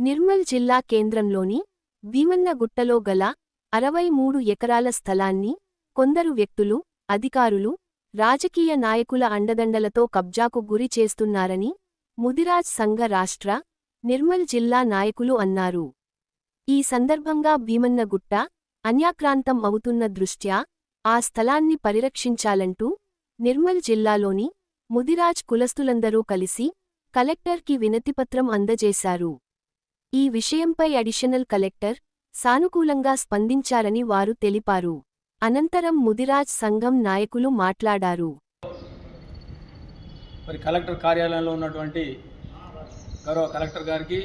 నిర్మల్ జిల్లా కేంద్రంలోని భీమన్నగుట్టలో గల అరవై మూడు ఎకరాల స్థలాన్ని కొందరు వ్యక్తులు అధికారులు రాజకీయ నాయకుల అండదండలతో కబ్జాకు గురి చేస్తున్నారని ముదిరాజ్ సంఘ రాష్ట్ర నిర్మల్ జిల్లా నాయకులు అన్నారు. ఈ సందర్భంగా భీమన్నగుట్ట అన్యాక్రాంతం అవుతున్న దృష్ట్యా ఆ స్థలాన్ని పరిరక్షించాలంటూ నిర్మల్ జిల్లాలోని ముదిరాజ్ కులస్తులందరూ కలిసి కలెక్టర్కి వినతిపత్రం అందజేశారు. ఈ విషయంపై అడిషనల్ కలెక్టర్ సానుకూలంగా స్పందించారని వారు తెలిపారు. అనంతరం ముదిరాజ్ సంఘం నాయకులు మాట్లాడారు. మరి కలెక్టర్ కార్యాలయంలో ఉన్నటువంటి గౌరవ కలెక్టర్ గారికి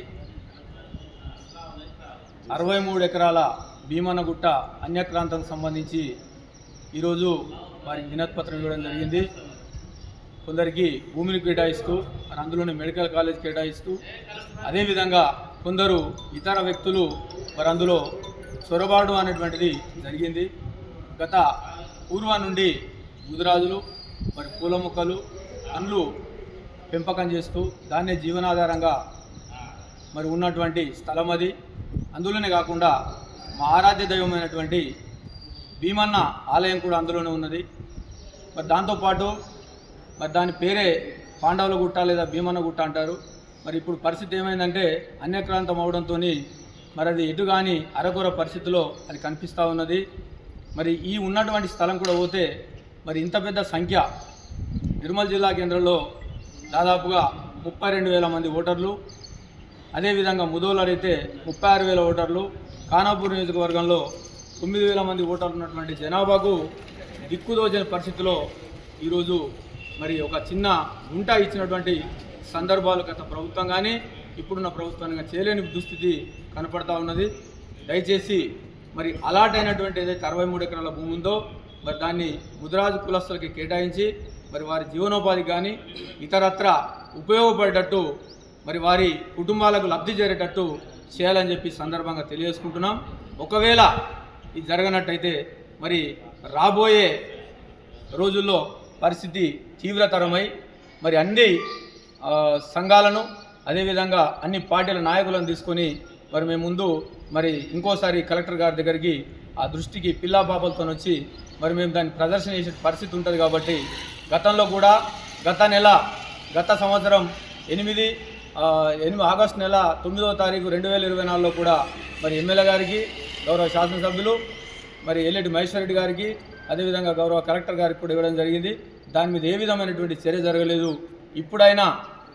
అరవై మూడు ఎకరాల భీమనగుట్ట అన్యక్రాంతం సంబంధించి ఈరోజు వారి వినతిపత్రం ఇవ్వడం జరిగింది. కొందరికి భూమిని కేటాయిస్తూ మరి అందులోనే మెడికల్ కాలేజ్ కేటాయిస్తూ అదేవిధంగా కొందరు ఇతర వ్యక్తులు మరి అందులో చొరబాటు అనేటువంటిది జరిగింది. గత పూర్వం నుండి ముదిరాజులు మరి పూల మొక్కలు పండ్లు పెంపకం చేస్తూ దాన్నే జీవనాధారంగా మరి ఉన్నటువంటి స్థలం అది. అందులోనే కాకుండా మా ఆరాధ్య దైవమైనటువంటి భీమన్న ఆలయం కూడా అందులోనే ఉన్నది. మరి దాంతోపాటు మరి దాని పేరే పాండవుల గుట్ట లేదా భీమన్న గుట్ట అంటారు. మరి ఇప్పుడు పరిస్థితి ఏమైందంటే అన్యక్రాంతం అవడంతో మరి అది ఎటు కానీ అరకొర పరిస్థితిలో అది కనిపిస్తూ ఉన్నది. మరి ఈ ఉన్నటువంటి స్థలం కూడా పోతే మరి ఇంత పెద్ద సంఖ్య నిర్మల్ జిల్లా కేంద్రంలో దాదాపుగా ముప్పై రెండు వేల మంది ఓటర్లు అదేవిధంగా ముదోలర్ అయితే ముప్పై ఆరు వేల ఓటర్లు ఖానాపూర్ నియోజకవర్గంలో తొమ్మిది వేల మంది ఓటర్లు ఉన్నటువంటి జనాభాకు దిక్కుదోచిన పరిస్థితిలో ఈరోజు మరి ఒక చిన్న గుంట ఇచ్చినటువంటి సందర్భాలు గత ప్రభుత్వం కానీ ఇప్పుడున్న ప్రభుత్వాన్ని కానీ చేయలేని దుస్థితి కనపడతా ఉన్నది. దయచేసి మరి అలాట్ అయినటువంటి ఏదైతే అరవై మూడు ఎకరాల భూమి ఉందో మరి దాన్ని ముదిరాజు కులస్తులకి కేటాయించి మరి వారి జీవనోపాధి కానీ ఇతరత్ర ఉపయోగపడేటట్టు మరి వారి కుటుంబాలకు లబ్ధి చేరేటట్టు చేయాలని చెప్పి సందర్భంగా తెలియజేసుకుంటున్నాం. ఒకవేళ ఇది జరగనట్టయితే మరి రాబోయే రోజుల్లో పరిస్థితి తీవ్రతరమై మరి అన్ని సంఘాలను అదేవిధంగా అన్ని పార్టీల నాయకులను తీసుకొని మరి మేము ముందు మరి ఇంకోసారి కలెక్టర్ గారి దగ్గరికి ఆ దృష్టికి పిల్లా పాపలతో వచ్చి మరి మేము దాన్ని ప్రదర్శన చేసే పరిస్థితి ఉంటుంది కాబట్టి గతంలో కూడా గత నెల గత సంవత్సరం ఎనిమిది ఎనిమిది ఆగస్టు నెల తొమ్మిదవ తారీఖు రెండు వేల ఇరవై నాలుగులో కూడా మరి ఎమ్మెల్యే గారికి గౌరవ శాసనసభ్యులు మరి ఎల్లెటి మహేశ్వర రెడ్డి గారికి అదేవిధంగా గౌరవ కలెక్టర్ గారికి కూడా ఇవ్వడం జరిగింది. దాని మీద ఏ విధమైనటువంటి చర్య జరగలేదు. ఇప్పుడైనా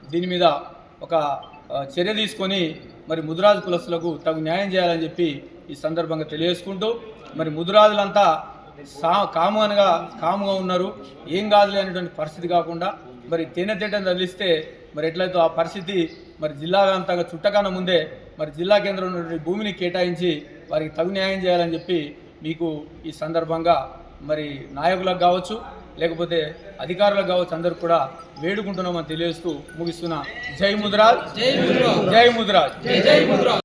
దీని మీద ఒక చర్య తీసుకొని మరి ముదురాజు కులస్తులకు తగు న్యాయం చేయాలని చెప్పి ఈ సందర్భంగా తెలియజేసుకుంటూ మరి ముదురాజులంతా సా కాముగా కాముగా ఉన్నారు. ఏం కాదులే అనేటువంటి పరిస్థితి కాకుండా మరి తేనె తేటను తగిలిస్తే మరి ఎట్లయితే ఆ పరిస్థితి మరి జిల్లా అంతగా చుట్టకన్నా ముందే మరి జిల్లా కేంద్రం ఉన్నటువంటి భూమిని కేటాయించి వారికి తగు న్యాయం చేయాలని చెప్పి మీకు ఈ సందర్భంగా మరి నాయకులకు కావచ్చు లేకపోతే అధికారులకు కావచ్చు అందరూ కూడా వేడుకుంటున్నామని తెలియజేస్తూ ముగిస్తున్న జై ముద్రాజ్. జై ముద్రాజ్. జై ముద్రాజ్.